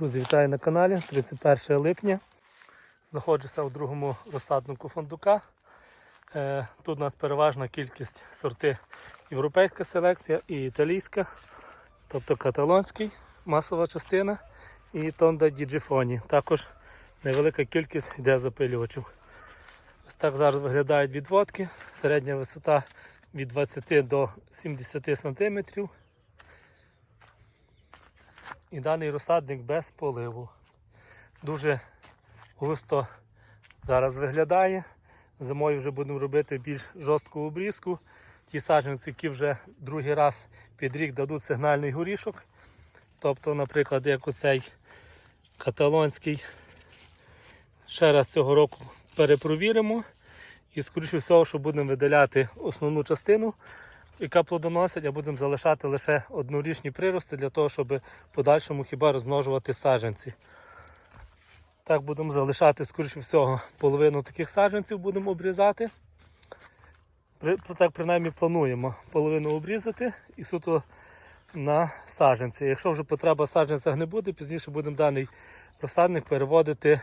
Друзі, вітаю на каналі 31 липня. Знаходжуся у другому розсаднику фундука. Е, Тут у нас переважна кількість сорти європейська селекція і італійська, тобто каталонський, масова частина і тонда діджифоні. Також невелика кількість йде запилювачів. Ось так зараз виглядають відводки. Середня висота від 20 до 70 см. І даний розсадник без поливу. Дуже густо зараз виглядає. Зимою вже будемо робити більш жорстку обрізку. Ті саджанці, які вже другий раз під рік дадуть сигнальний горішок. Тобто, наприклад, як оцей каталонський. Ще раз цього року перепровіримо. І скоріше всього, що будемо видаляти основну частину, яка плодоносить, а будемо залишати лише однорічні прирости для того, щоб в подальшому хіба розмножувати саджанці. Так будемо залишати, скоріше всього, половину таких саджанців будемо обрізати. При- Так принаймні плануємо половину обрізати і суто на саджанці. Якщо вже потреба в саджанцях не буде, пізніше будемо даний розсадник переводити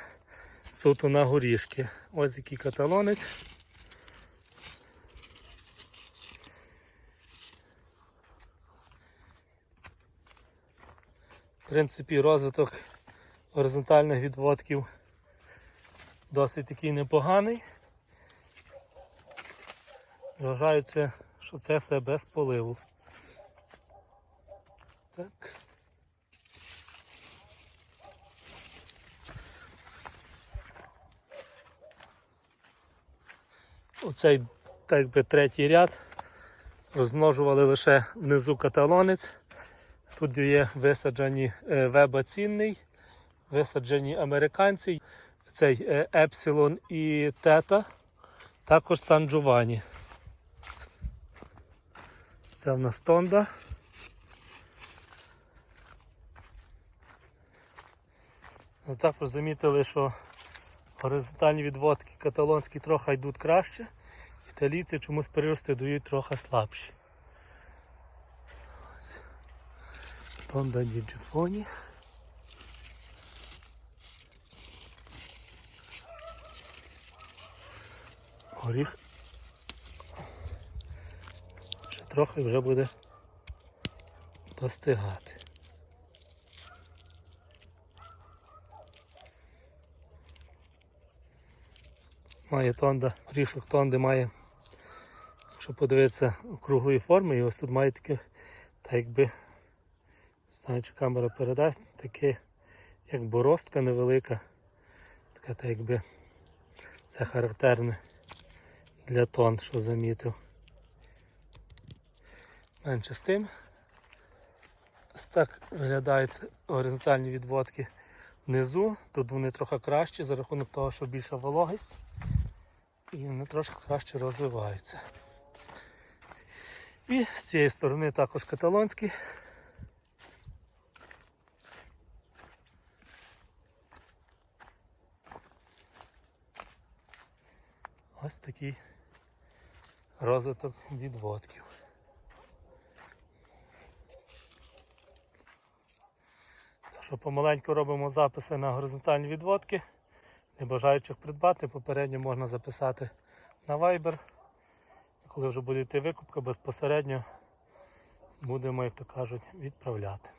суто на горішки. Ось який каталонець. Принципі, розвиток горизонтальних відводків досить такий непоганий. Вважається, що це все без поливу. Так. Оцей так якби третій ряд розмножували лише внизу каталонець. Тут є висаджені е, веба цінний, висаджені американці, цей е, Епсилон і Тета, також Сан Джованні. Це в нас Тонда. Ну, Також замітили, що горизонтальні відводки каталонські трохи йдуть краще, італійці чомусь прирости дають трохи слабші. Тонда діджифоні. Горіх. Ще трохи вже буде достигати. Має тонда, рішок тонди має, якщо подивитися круглої форми, і ось тут має таке, так якби, знаю, чи камера передасть, таке як боростка невелика, така так якби це характерне для тон, що замітив. Менше з тим. Ось так виглядають горизонтальні відводки внизу. Тут вони трохи кращі за рахунок того, що більша вологість і вони трошки краще розвиваються. І з цієї сторони також каталонський. Ось такий розвиток відводків. Що помаленьку робимо записи на горизонтальні відводки. Не бажаючих придбати, попередньо можна записати на Viber. Коли вже буде йти викупка, безпосередньо будемо, як то кажуть, відправляти.